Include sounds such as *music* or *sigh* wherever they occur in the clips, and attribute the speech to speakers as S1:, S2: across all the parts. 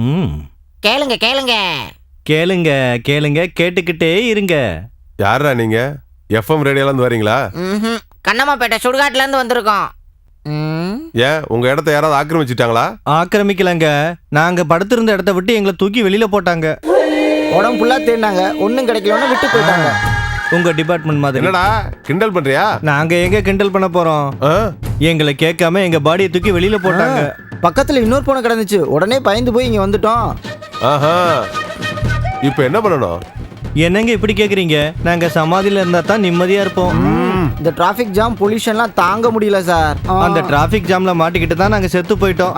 S1: ம்.
S2: கேளுங்க கேளுங்க.
S1: கேளுங்க கேளுங்க கேட்டுக்கிட்டே இருங்க.
S3: யாரா நீங்க? எஃப்எம் ரேடியோல இருந்து வரீங்களா.
S2: கண்ணம்மாப்பேட்டை சுடுகாட்டுல இருந்து வந்திருக்கோம்.
S3: ஏன் உங்க இடத்த யாராவது ஆக்கிரமிச்சிட்டாங்களா?
S1: ஆக்கிரமிக்கலங்க. நாங்க படுத்திருந்த இடத்த விட்டு எங்களை தூக்கி வெளியில போட்டாங்க.
S4: உடம்பு ஃபுல்லா தேடினாங்க ஒன்றும் கிடைக்கலன்னு விட்டு போயிட்டாங்க.
S1: உங்க டிபார்ட்மெண்ட் மாதிரி.
S3: என்னடா கிண்டல் பண்றியா?
S1: நாங்க எங்க கிண்டல் பண்ண போறோம்?
S3: ஆ?
S1: எங்களை கேட்காம எங்க பாடியை தூக்கி வெளியில போட்டாங்க.
S4: பக்கத்துல இன்னொரு பொண்ணு கிடந்துச்சு. உடனே பயந்து போய் இங்க வந்துட்டோம்.
S3: ஆஹா. இப்போ என்ன பண்ணணும்?
S1: என்னங்க இப்படி கேக்குறீங்க? நாங்க சமாதியில இருந்தா தான் நிம்மதியா இருப்போம்.
S4: இந்த டிராஃபிக் ஜாம் பொல்யூஷன்லாம் தாங்க முடியல சார்.
S1: அந்த டிராபிக் ஜாம்ல மாட்டிக்கிட்டு தான் நாங்க செத்து போயிட்டோம்.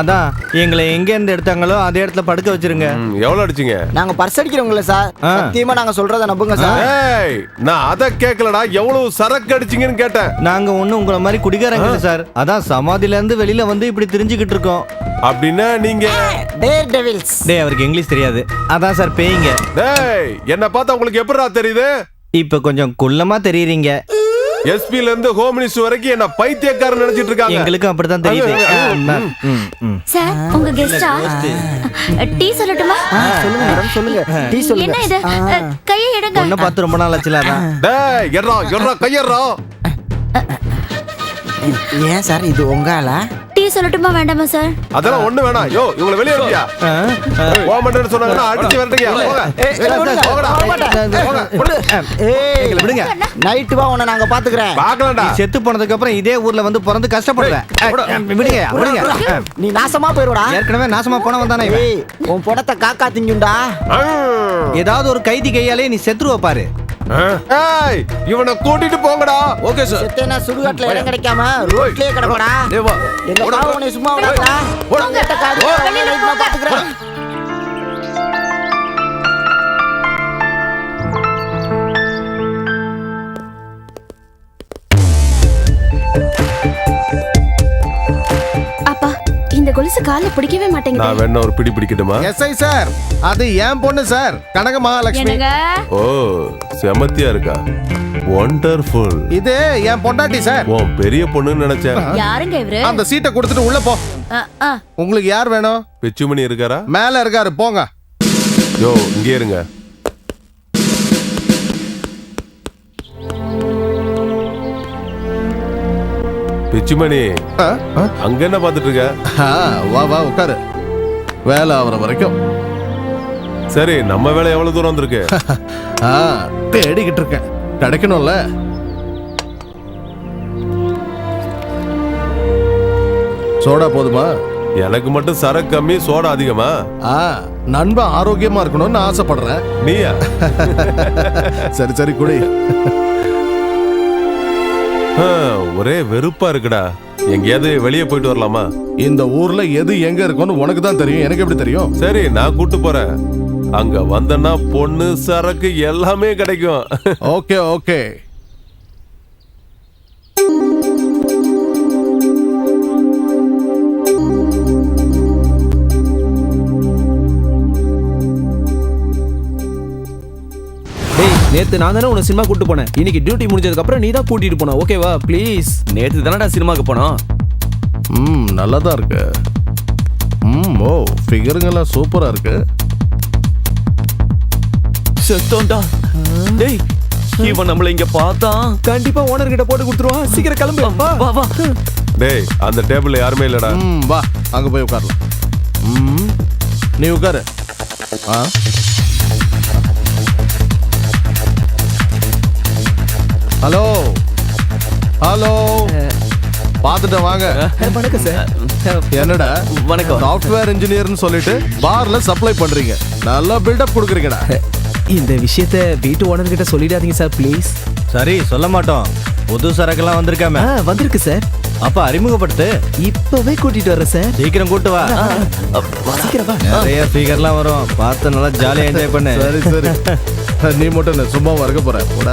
S1: அதான் எங்களை எங்க இருந்து எடுத்தாங்களோ அதே இடத்துல படுக்க வச்சிருங்க.
S3: எவ்வளவு அடிச்சீங்க?
S4: நாங்க பர்ஸ் அடிக்கிறவங்கள சார். சத்தியமா நாங்க சொல்றத நம்புங்க சார்
S3: ஏய் நான் அத கேட்கலடா. எவ்வளவு சரக்கு அடிச்சீங்கன்னு கேட்டேன்.
S1: நாங்க ஒண்ணும் உங்களை மாதிரி குடிகாரங்க இல்ல சார் அதான் சமாதியில இருந்து வெளியில வந்து இப்படி தெரிஞ்சுக்கிட்டு இருக்கோம்.
S3: அப்படின்னா நீங்க
S4: டேர் டெவில்ஸ்
S1: டேய் அவருக்கு இங்கிலீஷ் தெரியாது. அதான் சார் பேய்ங்க.
S3: டேய் என்ன பார்த்தா உங்களுக்கு எப்படிடா தெரியுது?
S1: இப்ப கொஞ்சம் குள்ளமா தெரியுறீங்க.
S3: எஸ்பில இருந்து ஹோம் மினிஸ்டர் வரைக்கும் என்ன பைத்தியக்காரன் நினைச்சிட்டு இருக்காங்க.
S1: எங்களுக்கும் அப்படித்தான் தெரியுது.
S5: சார் உங்க கெஸ்டா டீ சொல்லட்டுமா?
S4: சொல்லுங்க மேடம் சொல்லுங்க. டீ சொல்லுங்க.
S5: என்ன இது? கையை எடுங்க.
S1: பொண்ணை பார்த்து ரொம்ப நாள் ஆச்சுல அதான்.
S3: டேய் எட்றா எட்றா கையறா
S4: ஏன் சார் இது உங்க ஆளா?
S5: டீ சொல்லட்டுமா வேண்டாமா சார்
S3: அதெல்லாம் ஒண்ணு வேணாம். யோ இவங்களை வெளியே இருக்கியா
S1: ஆ.
S3: ஓமண்டன்னு சொன்னாங்கன்னா அடிச்சு போங்க.
S1: எங்களை விடுங்க.
S4: நைட்டு வா உன்னை நாங்க பாத்துக்கிறேன்.
S3: பார்க்கலாம்டா
S1: நீ செத்து போனதுக்கு அப்புறம் இதே ஊர்ல வந்து பிறந்து கஷ்டப்படுவேன். விடுங்க விடுங்க.
S4: நீ நாசமா போயிடுடா
S1: ஏற்கனவே நாசமா போனவன் தானே இவன்.
S4: ஏய் உன் படத்தை காக்கா திங்குண்டா.
S1: ஏதாவது ஒரு கைதி கையாலே நீ செத்துருவ பாரு.
S3: ஏய் இவனை கூட்டிட்டு போங்கடா.
S6: ஓகே சார்
S4: செத்தேனா சுடுகாட்டுல இடம் கிடைக்காம ரோட்லயே கிடப்படா
S6: தேவா
S4: எங்க பாவ உன்னை சும்மா காது பாத்துக்கிறேன்
S5: கொலுசு கால்ல பிடிக்கவே மாட்டேங்குது.
S3: நான் வேணா ஒரு பிடி பிடிக்கட்டுமா?
S7: எஸ்ஐ சார் அது என் பொண்ணு சார் கனக மகாலட்சுமி.
S5: என்னங்க?
S3: ஓ செமத்தியா இருக்கா? ஒண்டர்ஃபுல்
S7: இது என் பொண்டாட்டி சார்
S3: உன் பெரிய பொண்ணுன்னு நினைச்சேன்.
S5: யாருங்க இவரு?
S7: அந்த சீட்டை கொடுத்துட்டு உள்ள போ.
S5: அ.
S7: உங்களுக்கு யார் வேணும்?
S3: பிச்சுமணி இருக்காரா?
S7: மேல இருக்காரு போங்க.
S3: யோ இங்கே இருங்க. பிச்சுமணி அங்க என்ன பாத்துட்டு இருக்க
S7: வா வா உட்காரு வேலை ஆகுற வரைக்கும்.
S3: சரி நம்ம வேலை எவ்வளவு தூரம் வந்திருக்கு? *laughs*
S7: ஆ, தேடிக்கிட்டு இருக்கேன். கிடைக்கணும்ல? சோடா போதுமா?
S3: எனக்கு மட்டும் சரக்கு கம்மி சோடா அதிகமா?
S7: ஆ நண்பன் ஆரோக்கியமா இருக்கணும்னு ஆசைப்படுறேன்.
S3: நீயா? *laughs*
S7: சரி சரி குடி.
S3: ஒரே வெறுப்பா இருக்குடா. எங்கேயாவது வெளியே போயிட்டு வரலாமா?
S7: இந்த ஊர்ல எது எங்க இருக்கும்னு உனக்கு தான் தெரியும். எனக்கு எப்படி தெரியும்?
S3: சரி நான் கூட்டு போறேன். அங்க வந்தேன்னா பொண்ணு சரக்கு எல்லாமே கிடைக்கும்.
S7: Okay
S6: okay. நேத்து நான் தானே உன்னை சினிமா கூட்டு போனேன். இன்னைக்கு டியூட்டி முடிஞ்சதுக்கு அப்புறம் நீ தான் கூட்டிட்டு போன ஓகேவா ப்ளீஸ் நேத்து தானடா சினிமாக்கு போனோம்.
S7: ம் நல்லா தான் இருக்கு. ம் ஓ ஃபிகருங்கெல்லாம் சூப்பரா இருக்கு.
S6: செத்தோண்டா. டேய் இவன் நம்மள இங்க பார்த்தான் கண்டிப்பா ஓனர் கிட்ட போட்டு கொடுத்துருவான். சீக்கிரம் கிளம்பு. வா. வா
S3: டேய் அந்த டேபிள்ல யாருமே இல்லடா.
S7: ம் வா. அங்க போய் உட்காரலாம். ம் நீ உட்காரு. ஆ? ஹலோ. ஹலோ. பார்த்துட்டு வாங்க.
S6: வணக்கம் சார்.
S7: என்னடா?
S6: வணக்கம்.
S7: சாஃப்ட்வேர் இன்ஜினியர்னு சொல்லிட்டு பார்ல சப்ளை பண்றீங்க. நல்லா பில்டப் கொடுக்குறீங்கடா.
S6: இந்த விஷயத்த வீட்டு ஓனர் கிட்ட சொல்லிடாதீங்க சார் ப்ளீஸ்
S1: சரி சொல்ல மாட்டோம். புது சரக்கெல்லாம் வந்திருக்காம.
S6: வந்திருக்கு சார்.
S1: அப்ப அறிமுகப்படுத்து.
S6: இப்பவே கூட்டிட்டு வரேன் சார்.
S1: சீக்கிரம் கூட்டு வா.
S6: சீக்கிரம் வா.
S1: நிறைய ஸ்பீக்கர்லாம் வரும். பார்த்து நல்லா ஜாலியா என்ஜாய் பண்ணு.
S7: சரி சரி. *laughs* நீ மட்டும் சும்மா வரக்க போற. கூட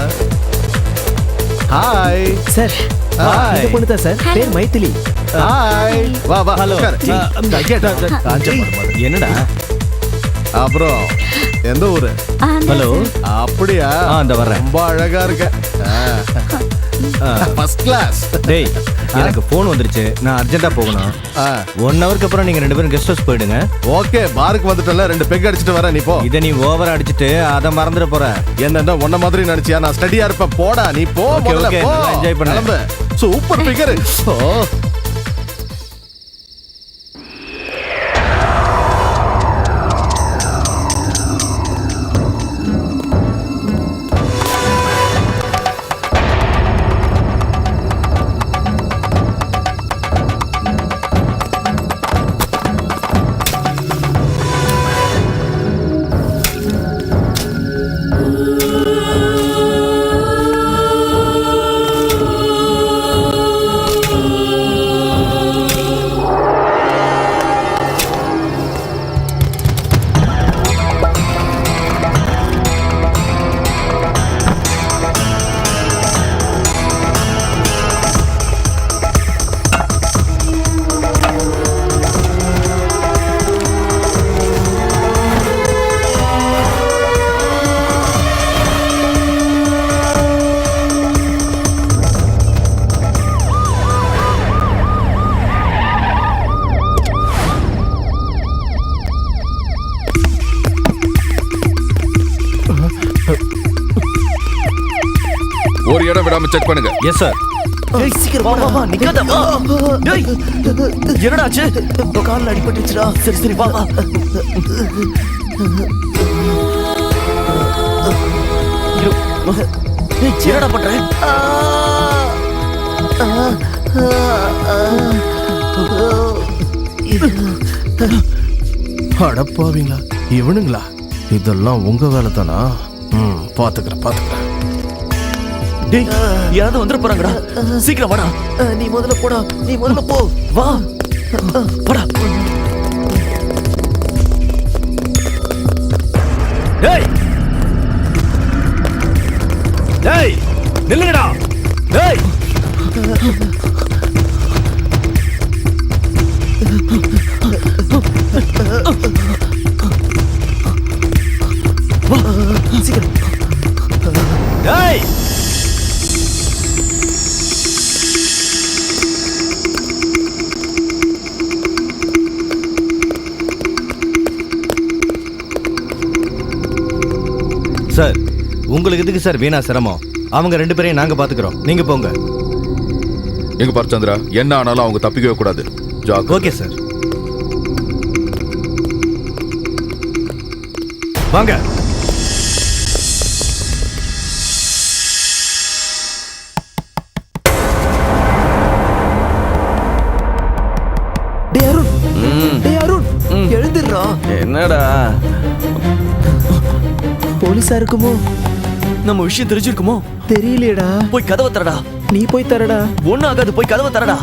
S7: ஹாய்
S6: சார்
S1: Hi.
S6: இந்த பொண்ணு தான் சார் பேர் மைத்திலி.
S7: ஹாய் வா வா.
S1: ஹலோ
S7: உட்காரு.
S1: என்னடா?
S7: அப்புறம் எந்த ஊரு?
S1: ஹலோ
S7: அப்படியா?
S1: ஆ இந்த வர்றேன்.
S7: ரொம்ப அழகா இருக்க. ஃபர்ஸ்ட் கிளாஸ்
S1: டேய் எனக்கு ஃபோன் வந்துருச்சு. நான் அர்ஜென்ட்டா போகணும். ஒன் ஹவருக்கு அப்புறம் நீங்க ரெண்டு பேரும் கெஸ்ட் ஹவுஸ் போயிடுங்க.
S7: ஓகே பாருக்கு வந்துட்டல ரெண்டு பெக் அடிச்சிட்டு வரேன் நீ போ.
S1: இதை நீ ஓவர் அடிச்சிட்டு அதை மறந்துட போற.
S7: என்னடா உன்ன மாதிரி நினைச்சியா நான் ஸ்டடியா இருப்பேன். போடா நீ போ
S1: நல்லா enjoy பண்ணு.
S7: சூப்பர் ஃபிகர் ஓ.
S8: விடாம செக் பண்ணுங்க.
S1: எஸ் சார்
S6: ஏய் சீக்கிரம் வா வா வா நிக்காத. வா. டேய் என்னடா ஆச்சு? கால்ல அடிபட்டுச்சுடா சரி சரி வா வா. ஏய் என்னடா பண்ற?
S7: அடப்பாவீங்களா இவனுங்களா? இதெல்லாம் உங்க வேலை தானா ம் பாத்துக்கிறேன் பாத்துக்கிறேன்.
S6: டேய் யாராவது வந்துட போறாங்கடா. சீக்கிரம் வாடா. நீ முதல்ல போடா நீ முதல்ல போ. வா. வாடா. டேய். டேய் நில்லுங்கடா. டேய்.
S1: சார் உங்களுக்கு எதுக்கு சார் வீணா சிரமம்? அவங்க ரெண்டு பேரையும் நாங்க பாத்துக்கிறோம். நீங்க போங்க.
S8: எங்க பாரு சந்திரா? என்ன ஆனாலும் அவங்க தப்பிக்கவே கூடாது. ஜாக்கிரதை.
S1: ஓகே சார் வாங்க.
S4: போலீஸா இருக்குமோ?
S6: நம்ம விஷயம் தெரிஞ்சிருக்குமோ?
S4: தெரியலையேடா.
S6: போய் கதவை தரடா.
S4: நீ போய் தரடா.
S6: ஒண்ணு ஆகாது போய் கதவை தரடா.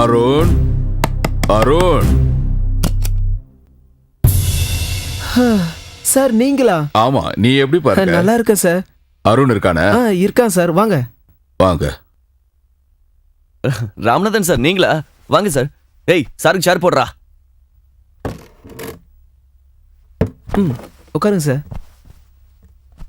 S8: அருண் அருண்.
S4: சார் நீங்களா?
S8: ஆமா நீ எப்படி பாருங்க?
S4: நல்லா இருக்கேன் சார்.
S8: அருண் இருக்கானே?
S4: ஆ இருக்கான் சார். வாங்க.
S8: வாங்க.
S6: ராமநாதன் சார் நீங்களா? வாங்க சார். ஏய் சாருக்கு ஷேர் போடுறா.
S4: ம் உட்காருங்க சார்.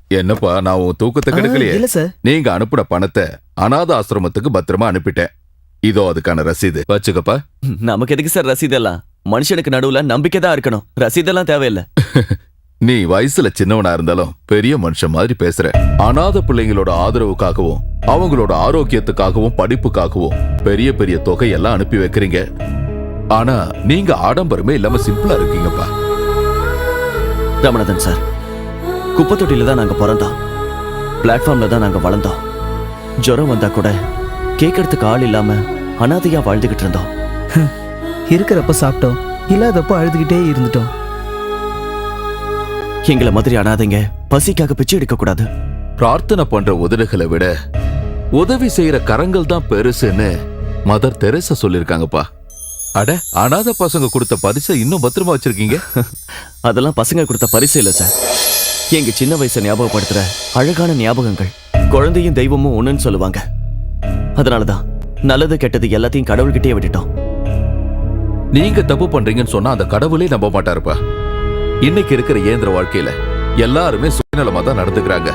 S8: என்னப்பா நான் உன் தூக்கத்தை கெடுக்கலையே.
S4: இல்ல சார்.
S8: நீங்க அனுப்புன பணத்தை அனாத ஆசிரமத்துக்கு பத்திரமா அனுப்பிட்டேன். இதோ அதுக்கான ரசீது. வச்சுக்கப்பா.
S6: நமக்கு எதுக்கு சார் ரசீதெல்லாம் மனுஷனுக்கு நடுவுல நம்பிக்கை தான் இருக்கணும். ரசீதெல்லாம் தேவையில்லை. *laughs*
S8: நீ வயசுல சின்னவனா இருந்தாலும் பெரிய மனுஷன் மாதிரி பேசுற. அனாதை பிள்ளைங்களோட ஆதரவுக்காகவும் அவங்களோட ஆரோக்கியத்துக்காகவும் படிப்புக்காகவும் பெரிய பெரிய தொகையெல்லாம் அனுப்பி வைக்கிறீங்க. ஆனா நீங்க ஆடம்பரமே இல்லாம சிம்பிளா இருக்கீங்கப்பா.
S6: ராமநாதன் சார். குப்பை தொட்டியில தான் நாங்க பிறந்தோம். பிளாட்ஃபார்ம்ல தான் நாங்க வளர்ந்தோம். ஜுரம் வந்தா கூட கேட்கறதுக்கு ஆள் இல்லாம அனாதையா வாழ்ந்துகிட்டு இருந்தோம்.
S4: இருக்கிறப்ப சாப்பிட்டோம். இல்லாதப்ப அழுதுகிட்டே இருந்துட்டோம்.
S6: எங்களை மாதிரி அனாதைங்க பசிக்காக பிச்சை எடுக்க கூடாது.
S8: பிரார்த்தனை பண்ற உதடுகளை விட உதவி செய்யற கரங்கள் தான் பெருசுன்னு மதர் தெரசா சொல்லிருக்காங்கப்பா அட அனாதை பசங்க கொடுத்த பரிசை இன்னும் பத்திரமா வச்சிருக்கீங்க? *laughs*
S6: அதெல்லாம் பசங்க கொடுத்த பரிசு இல்ல சார். எங்க சின்ன வயசை ஞாபகப்படுத்துற அழகான ஞாபகங்கள் குழந்தையும் தெய்வமும் ஒண்ணுன்னு சொல்லுவாங்க. அதனாலதான் நல்லது கெட்டது எல்லாத்தையும் கடவுள்கிட்டயே விட்டுட்டோம்.
S8: நீங்க தப்பு பண்றீங்கன்னு சொன்னா அந்த கடவுளே நம்ப மாட்டாருப்பா. இன்னைக்கு இருக்கிற இயந்திர வாழ்க்கையில எல்லாருமே சுயநலமா தான் நடந்துக்கிறாங்க.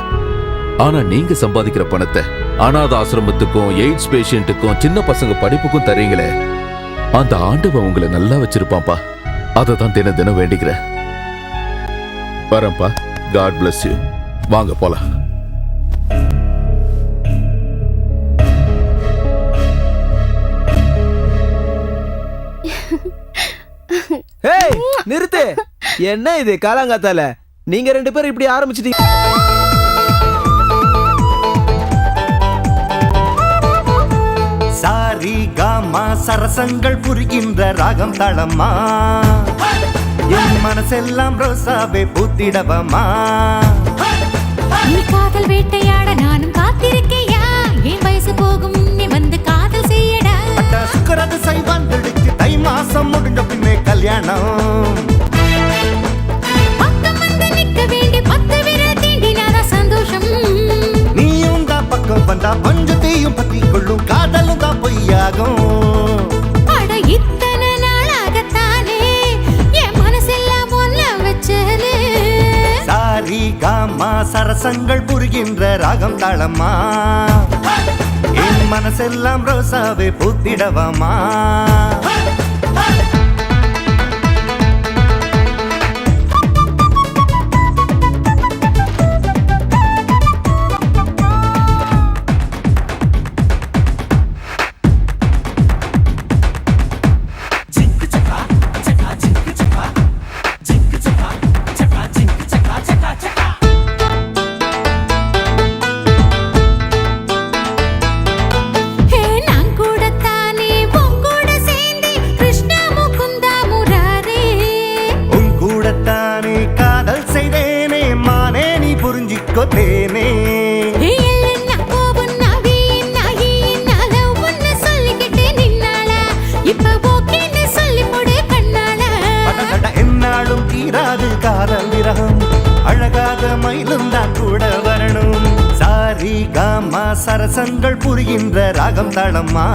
S8: ஆனா நீங்க சம்பாதிக்கிற பணத்தை அனாத ஆசிரமத்துக்கும் எய்ட்ஸ் பேஷண்ட்டுக்கும் சின்ன பசங்க படிப்புக்கும் தரீங்களே அந்த ஆண்டவன் உங்களை நல்லா வச்சிருப்பான்ப்பா. அதை தான் தினம் தினம் வேண்டிக்கிறேன். வரேன்ப்பா. காட் பிளஸ் யூ வாங்க போலாம். *laughs*
S4: நிறுத்து. என்ன இது காலாங்காத்தால? நீங்க ரெண்டு பேரும் இப்படி ஆரம்பிச்சிட்டீங்க.
S9: சாரி காமா சரசங்கள் புரிகின்ற ராகம் தளமா? என் மனசெல்லாம் ரோசாவே பூத்திடவமா?
S5: காதல் வேட்டையாட நானும் காத்திருக்கையா? என் வயசு போகும் முன்னே வந்து காதல் செய்யடா.
S9: சுக்கரது சை வந்துடுச்சு தை மாசம் முடிஞ்ச பின்னே கல்யாணம். பஞ்சத்தையும் பத்தி கொள்ளும் காதலும் தான் பொய்யாகும். காமா சரசங்கள் புரிகின்ற ராகம் தாளமா என் மனசெல்லாம் ரோசாவே பூத்திடவமா. சாரி காமா சரசங்கள் புரிகின்ற ராகம் தாளம்மா.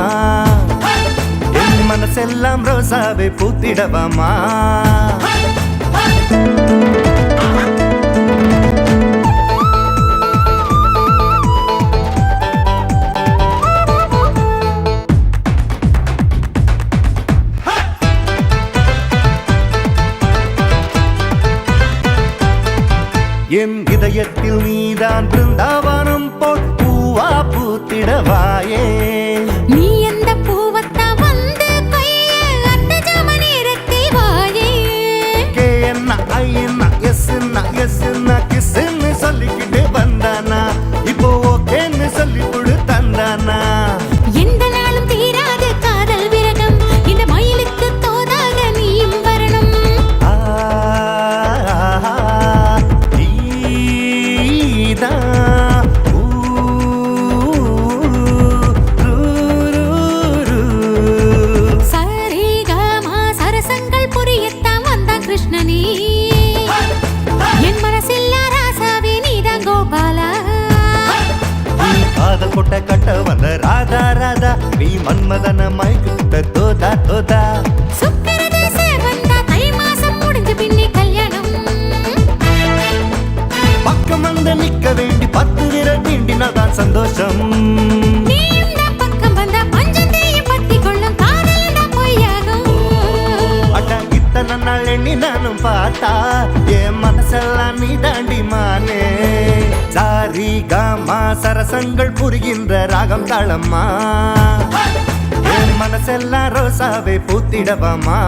S9: என் மனசெல்லாம் ரோசாவை பூத்திடவாமா. என் இதயத்தில் நீதான் பிருந்தாவனம் பூத்திடவாயே
S5: வந்தா?
S9: பக்கம் நிக்க வேண்டி பத்து விரல் தீண்டினாதான் சந்தோஷம். நாள் எண்ணி நானும் பார்த்தா என் மனசெல்லாம் நீ தாண்டி மானே. சாரி காமா சரசங்கள் புரிகின்ற ராகம் தாளம்மா. மனசெல்லாம் ரோசாவே பூத்திடவாமா?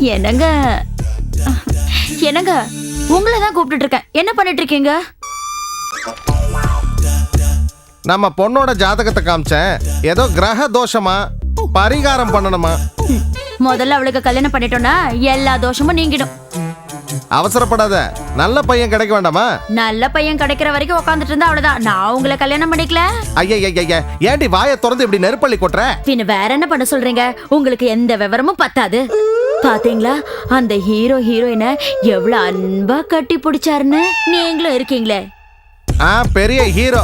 S5: என்னங்க? என்னங்க? உங்களை தான் கூப்பிட்டுட்டு இருக்கேன். என்ன பண்ணிட்டு இருக்கீங்க?
S7: நம்ம பொண்ணோட ஜாதகத்தை காமிச்சேன். ஏதோ கிரக தோஷமா? பரிகாரம் பண்ணணுமா?
S5: முதல்ல அவளுக்கு கல்யாணம் பண்ணிட்டோம்னா எல்லா தோஷமும் நீங்கிடும்.
S7: அவசரப்படாத. நல்ல பையன் கிடைக்க வேண்டாமா?
S10: நல்ல பையன் கிடைக்கிற வரைக்கும் உட்காந்துட்டு இருந்தா அவ்வளவுதான். நான் உங்களை கல்யாணம் பண்ணிக்கல.
S7: ஐயா ஏன்டி வாயை திறந்து இப்படி நெருப்பள்ளி கொட்டுற?
S10: பின்ன வேற என்ன பண்ண சொல்றீங்க? உங்களுக்கு எந்த விவரமும் பத்தாது. பாத்தீங்களா? அந்த ஹீரோ ஹீரோயினை எவ்வளவு அன்பா கட்டி பிடிச்சாருன்னு? நீங்களும் இருக்கீங்களே.
S7: ஆ பெரிய ஹீரோ.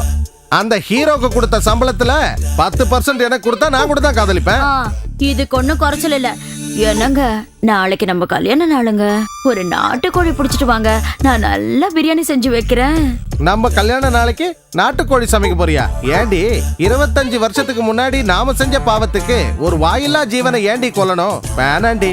S7: அந்த ஹீரோக்கு கொடுத்த சம்பளத்துல பத்து பர்சன்ட் எனக்கு கொடுத்தா நான் கூட தான் காதலிப்பேன்.
S10: ஆ, இதுக்கு ஒண்ணும் குறைச்சல் இல்ல. என்னங்க? நாளைக்கு நம்ம கல்யாண நாளுங்க. ஒரு நாட்டுக்கோழி பிடிச்சிட்டு வாங்க. நான் நல்லா பிரியாணி செஞ்சு வைக்கிறேன்.
S7: நம்ம கல்யாண நாளைக்கு நாட்டுக்கோழி சமைக்க போறியா? ஏண்டி இருபத்தஞ்சு வருஷத்துக்கு முன்னாடி நாம செஞ்ச பாவத்துக்கு ஒரு வாயில்லா ஜீவனை ஏண்டி கொல்லணும்? வேணாண்டி.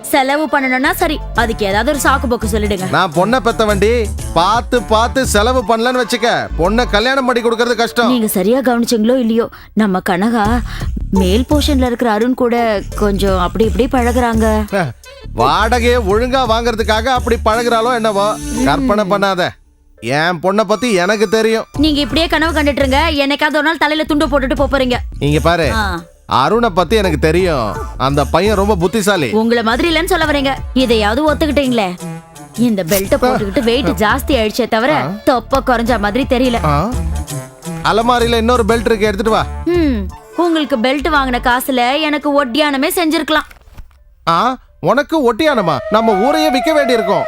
S10: செலவு பண்ணணும்னா சரி. அதுக்கு ஏதாவது ஒரு சாக்கு போக்கு சொல்லிடுங்க.
S7: நான் பொண்ணை பெத்த வண்டி பார்த்து பார்த்து செலவு பண்ணலன்னு வச்சுக்க பொண்ணை கல்யாணம் பண்ணி கொடுக்கறது கஷ்டம்.
S10: நீங்க சரியா கவனிச்சீங்களோ இல்லையோ நம்ம கனகா மேல் போர்ஷன்ல இருக்கிற அருண் கூட கொஞ்சம் அப்படி இப்படி பழகுறாங்க.
S7: வாடகையை ஒழுங்கா வாங்குறதுக்காக அப்படி பழகுறாளோ என்னவோ கற்பனை பண்ணாத. என் பொண்ணை பத்தி எனக்கு தெரியும்.
S10: நீங்க இப்படியே கனவு கண்டுட்டு இருங்க என்னைக்காவது ஒரு நாள் தலையில துண்டு போட்டுட்டு போறீங்க.
S7: இங்க பாரு அருணை பத்தி எனக்கு தெரியும். அந்த பையன் ரொம்ப புத்திசாலி.
S10: உங்கள மாதிரி இல்லைன்னு சொல்ல வரீங்க. இதையாவது ஒத்துக்கிட்டீங்களே. இந்த பெல்ட்டை போட்டுக்கிட்டு வெயிட் ஜாஸ்தி ஆயிடுச்சே தவிர தொப்ப குறைஞ்ச மாதிரி தெரியல?
S7: அலமாரியில இன்னொரு பெல்ட் இருக்கு எடுத்துட்டு வா.
S10: உங்களுக்கு பெல்ட் வாங்கின காசுல எனக்கு ஒட்டியானமே செஞ்சிருக்கலாம்.
S7: ஆ உனக்கு ஒட்டியானமா? நம்ம ஊரையே விற்க வேண்டியிருக்கோம்.